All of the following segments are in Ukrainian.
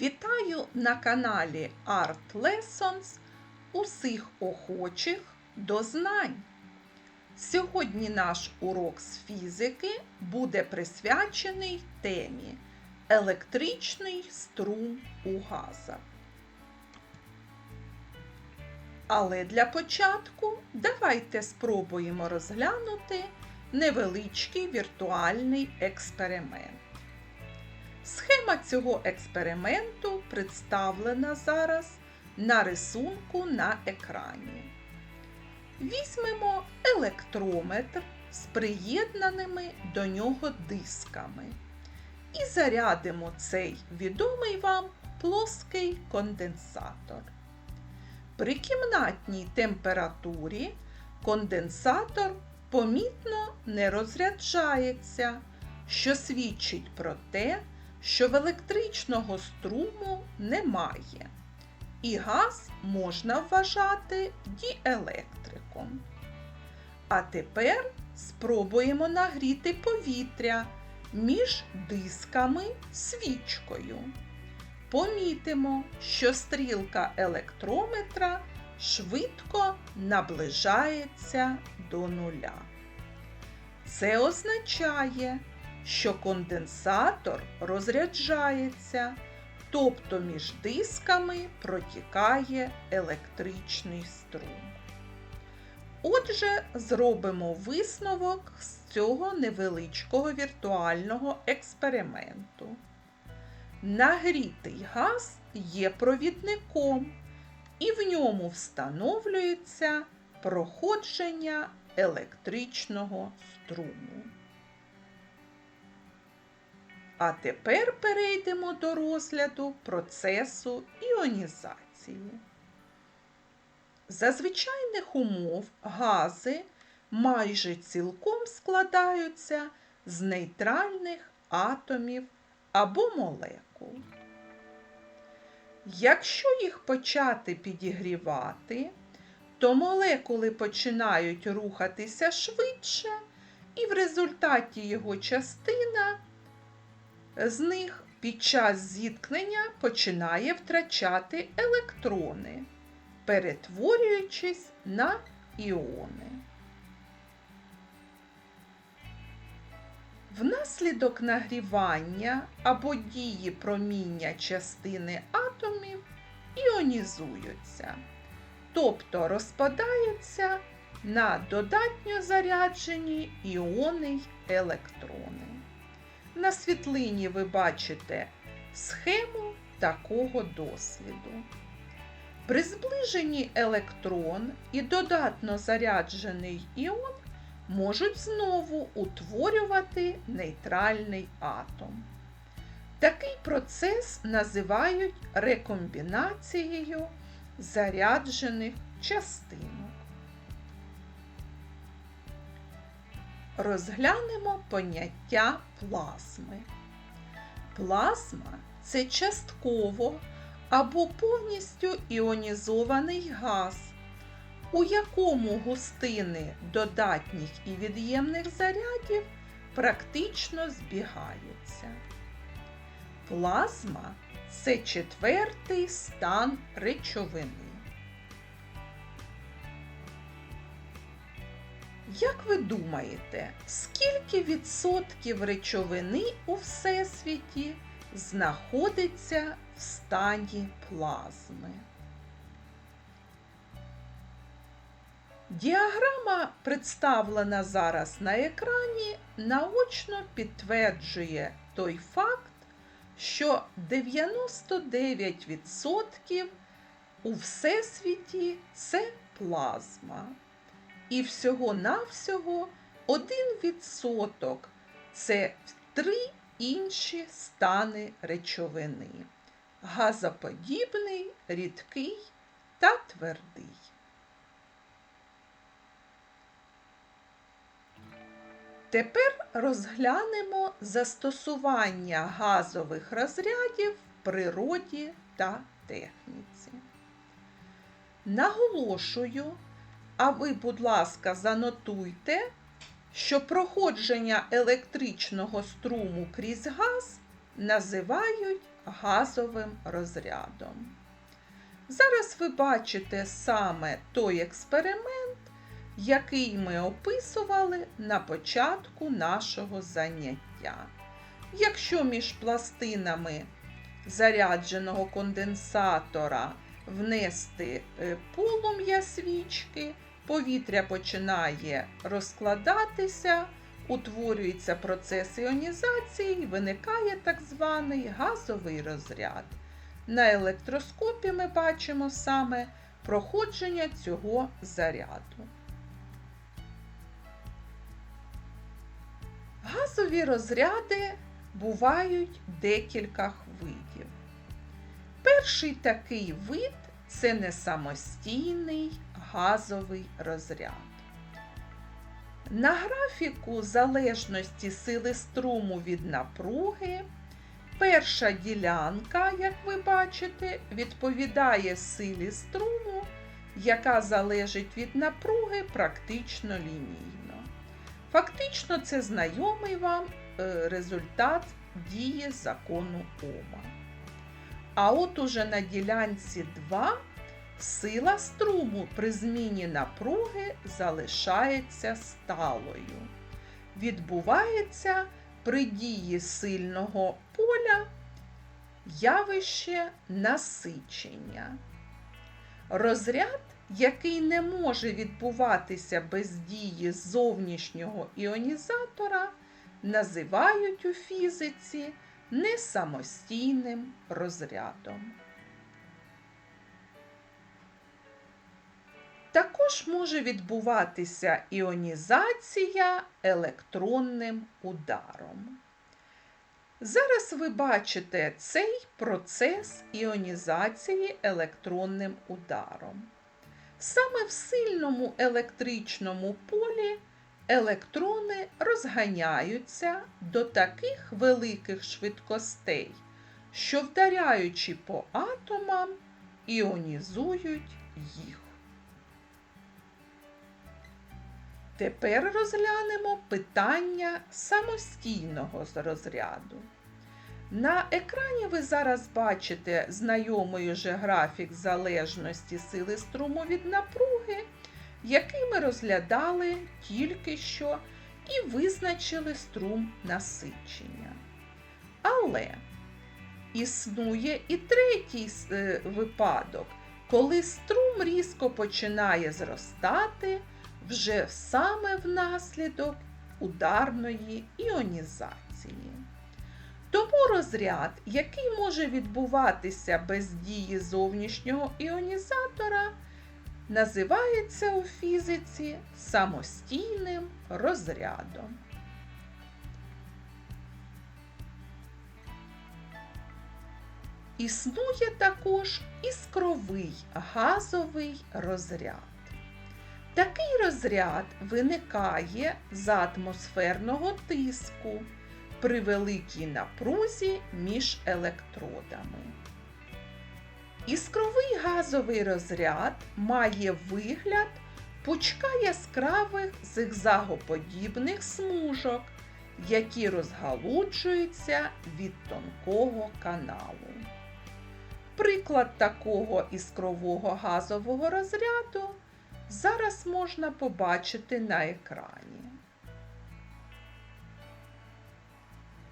Вітаю на каналі Art Lessons усіх охочих до знань. Сьогодні наш урок з фізики буде присвячений темі Електричний струм у газах. Але для початку давайте спробуємо розглянути невеличкий віртуальний експеримент. Схема цього експерименту представлена зараз на рисунку на екрані. Візьмемо електрометр з приєднаними до нього дисками і зарядимо цей відомий вам плоский конденсатор. При кімнатній температурі конденсатор помітно не розряджається, що свідчить про те, що в електричного струму немає, і газ можна вважати діелектриком. А тепер спробуємо нагріти повітря між дисками свічкою. Помітимо, що стрілка електрометра швидко наближається до нуля. Це означає, що конденсатор розряджається, тобто між дисками протікає електричний струм. Отже, зробимо висновок з цього невеличкого віртуального експерименту. Нагрітий газ є провідником, і в ньому встановлюється проходження електричного струму. А тепер перейдемо до розгляду процесу іонізації. За звичайних умов гази майже цілком складаються з нейтральних атомів або молекул. Якщо їх почати підігрівати, то молекули починають рухатися швидше, і в результаті його частина з них під час зіткнення починає втрачати електрони, перетворюючись на іони. Внаслідок нагрівання або дії проміння частини атомів іонізуються, тобто розпадаються на додатньо заряджені іони й електрони. На світлині ви бачите схему такого досвіду. При зближенні електрон і додатно заряджений іон можуть знову утворювати нейтральний атом. Такий процес називають рекомбінацією заряджених частинок. Розглянемо поняття плазми. Плазма це частково або повністю іонізований газ, у якому густини додатніх і від'ємних зарядів практично збігаються. Плазма це четвертий стан речовини. Як ви думаєте, скільки відсотків речовини у Всесвіті знаходиться в стані плазми? Діаграма, представлена зараз на екрані, наочно підтверджує той факт, що 99% у Всесвіті це плазма. І всього-навсього 1% це три інші стани речовини газоподібний, рідкий та твердий. Тепер розглянемо застосування газових розрядів в природі та техніці. Наголошую, а ви, будь ласка, занотуйте, що проходження електричного струму крізь газ називають газовим розрядом. Зараз ви бачите саме той експеримент, який ми описували на початку нашого заняття. Якщо між пластинами зарядженого конденсатора внести е, полум'я свічки, повітря починає розкладатися, утворюється процес іонізації виникає так званий газовий розряд. На електроскопі ми бачимо саме проходження цього заряду. Газові розряди бувають декілька видів. Перший такий вид це не самостійний газовий розряд. На графіку залежності сили струму від напруги перша ділянка, як ви бачите, відповідає силі струму, яка залежить від напруги практично лінійно. Фактично, це знайомий вам е, результат дії закону Ома. А от уже на ділянці 2 сила струму при зміні напруги залишається сталою. Відбувається при дії сильного поля явище насичення. Розряд, який не може відбуватися без дії зовнішнього іонізатора, називають у фізиці несамостійним розрядом. Також може відбуватися іонізація електронним ударом. Зараз ви бачите цей процес іонізації електронним ударом. Саме в сильному електричному полі електрони розганяються до таких великих швидкостей, що, вдаряючи по атомам, іонізують їх. Тепер розглянемо питання самостійного з розряду. На екрані ви зараз бачите знайомий уже графік залежності сили струму від напруги, який ми розглядали тільки що і визначили струм насичення. Але існує і третій е, випадок, коли струм різко починає зростати вже саме внаслідок ударної іонізації. Тому розряд, який може відбуватися без дії зовнішнього іонізатора, називається у фізиці самостійним розрядом. Існує також іскровий газовий розряд. Такий розряд виникає з атмосферного тиску при великій напрузі між електродами. Іскровий газовий розряд має вигляд пучка яскравих зигзагоподібних смужок, які розгалуджуються від тонкого каналу. Приклад такого іскрового газового розряду зараз можна побачити на екрані.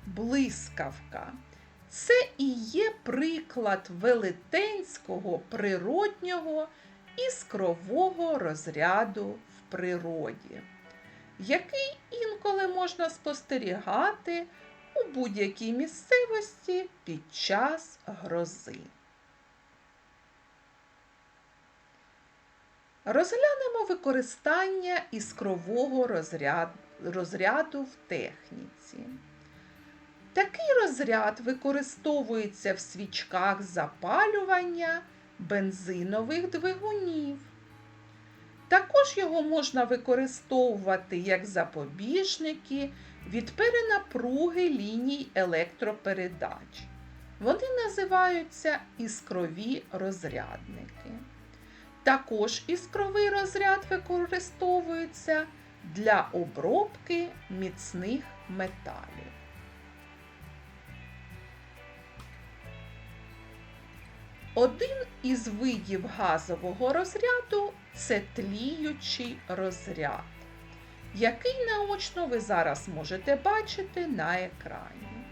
Блискавка. Це і є приклад велетенського природнього іскрового розряду в природі, який інколи можна спостерігати у будь-якій місцевості під час грози. Розглянемо використання іскрового розряду, розряду в техніці. Такий розряд використовується в свічках запалювання бензинових двигунів. Також його можна використовувати як запобіжники від перенапруги ліній електропередач. Вони називаються іскрові розрядники. Також іскровий розряд використовується для обробки міцних металів. Один із видів газового розряду це тліючий розряд, який наочно ви зараз можете бачити на екрані.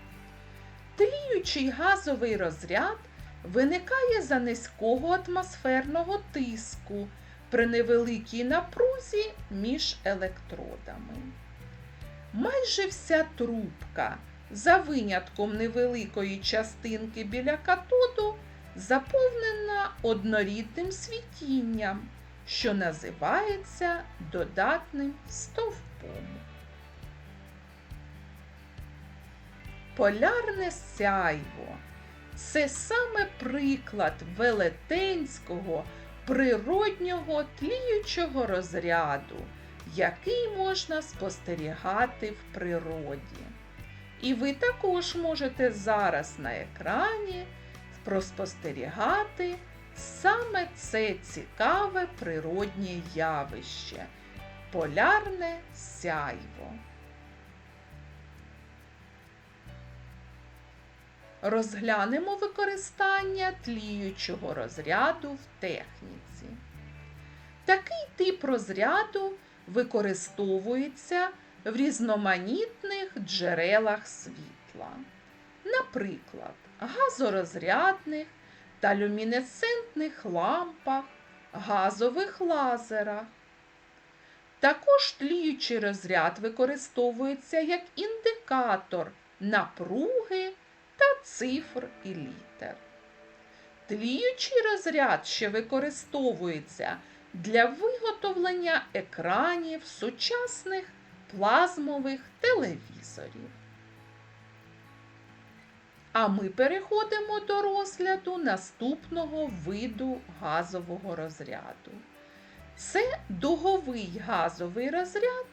Тліючий газовий розряд виникає за низького атмосферного тиску при невеликій напрузі між електродами. Майже вся трубка, за винятком невеликої частинки біля катоду, заповнена однорідним світінням, що називається додатним стовпом. Полярне сяйво це саме приклад велетенського природнього тліючого розряду, який можна спостерігати в природі. І ви також можете зараз на екрані проспостерігати саме це цікаве природнє явище полярне сяйво. Розглянемо використання тліючого розряду в техніці. Такий тип розряду використовується в різноманітних джерелах світла. Наприклад, газорозрядних та люмінесцентних лампах, газових лазерах. Також тліючий розряд використовується як індикатор напруги та цифр і літер. Тліючий розряд ще використовується для виготовлення екранів сучасних плазмових телевізорів. А ми переходимо до розгляду наступного виду газового розряду. Це дуговий газовий розряд,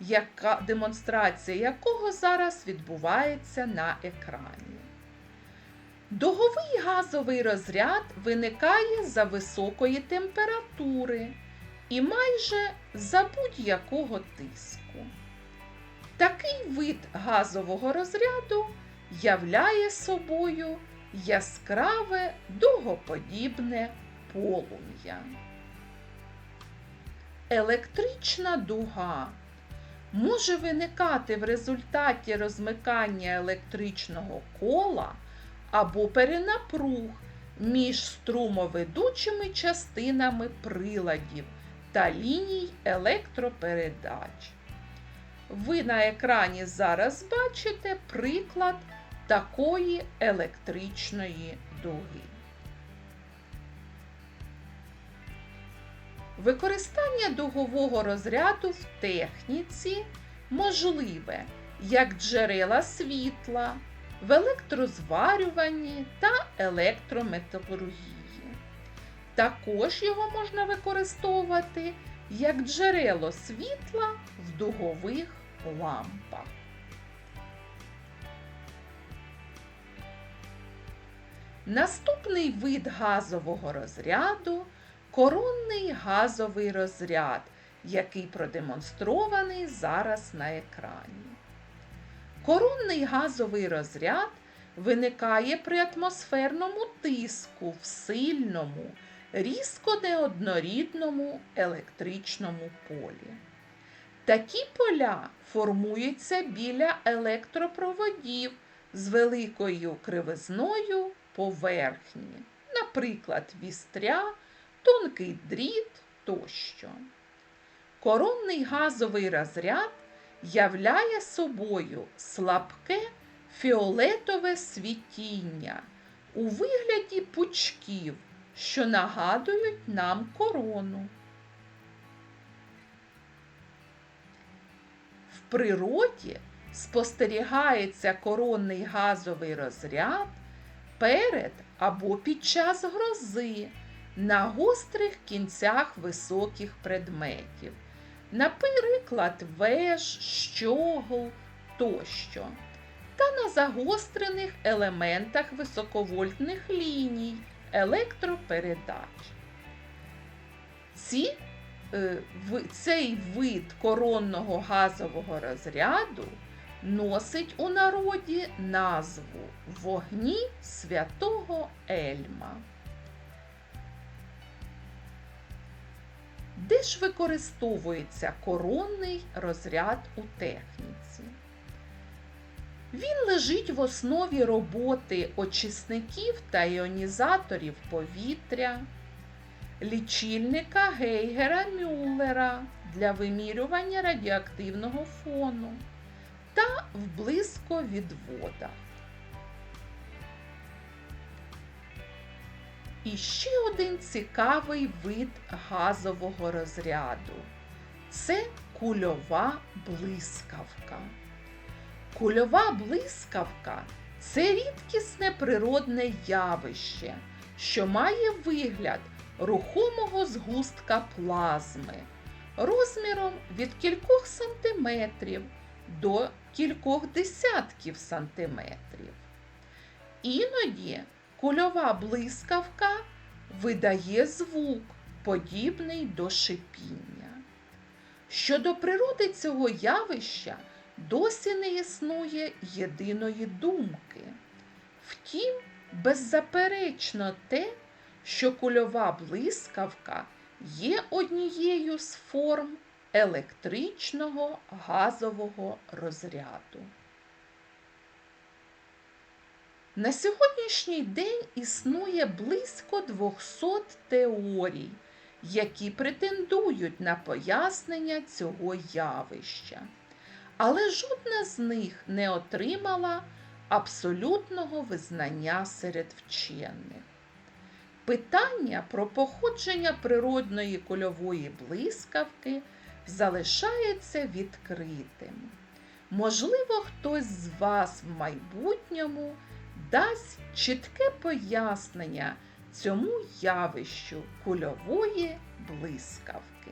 яка, демонстрація якого зараз відбувається на екрані. Дуговий газовий розряд виникає за високої температури і майже за будь-якого тиску. Такий вид газового розряду являє собою яскраве дугоподібне полум'я. Електрична дуга може виникати в результаті розмикання електричного кола або перенапруг між струмоведучими частинами приладів та ліній електропередач. Ви на екрані зараз бачите приклад такої електричної дуги. Використання дугового розряду в техніці можливе як джерела світла, в електрозварюванні та електрометалургії. Також його можна використовувати як джерело світла в дугових лампах. Наступний вид газового розряду коронний газовий розряд, який продемонстрований зараз на екрані. Коронний газовий розряд виникає при атмосферному тиску в сильному, різко неоднорідному електричному полі. Такі поля формуються біля електропроводів з великою кривизною поверхні, наприклад, вістря, тонкий дріт тощо. Коронний газовий розряд являє собою слабке фіолетове світіння у вигляді пучків, що нагадують нам корону. В природі спостерігається коронний газовий розряд перед або під час грози на гострих кінцях високих предметів, наприклад, веж, щогол тощо, та на загострених елементах високовольтних ліній електропередач. Ці, е, цей вид коронного газового розряду носить у народі назву Вогні святого Ельма. Де ж використовується коронний розряд у техніці? Він лежить в основі роботи очисників та іонізаторів повітря, лічильника Гейгера Мюллера для вимірювання радіоактивного фону та в близьковідводах. І ще один цікавий вид газового розряду це кульова блискавка. Кульова блискавка це рідкісне природне явище, що має вигляд рухомого згустка плазми розміром від кількох сантиметрів до кількох десятків сантиметрів. Іноді кульова блискавка видає звук, подібний до шипіння. Щодо природи цього явища досі не існує єдиної думки. Втім, беззаперечно те, що кульова блискавка є однією з форм електричного газового розряду. На сьогоднішній день існує близько 200 теорій, які претендують на пояснення цього явища, але жодна з них не отримала абсолютного визнання серед вчених. Питання про походження природної кульової блискавки залишається відкритим. Можливо, хтось з вас в майбутньому дасть чітке пояснення цьому явищу кульової блискавки.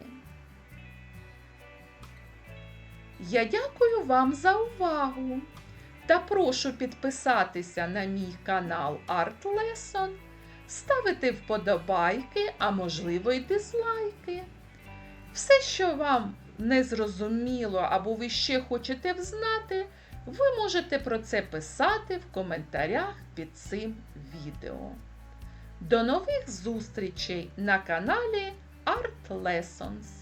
Я дякую вам за увагу та прошу підписатися на мій канал Art Lesson, ставити вподобайки, а можливо й дизлайки. Все, що вам не зрозуміло або ви ще хочете взнати, ви можете про це писати в коментарях під цим відео. До нових зустрічей на каналі Art Lessons!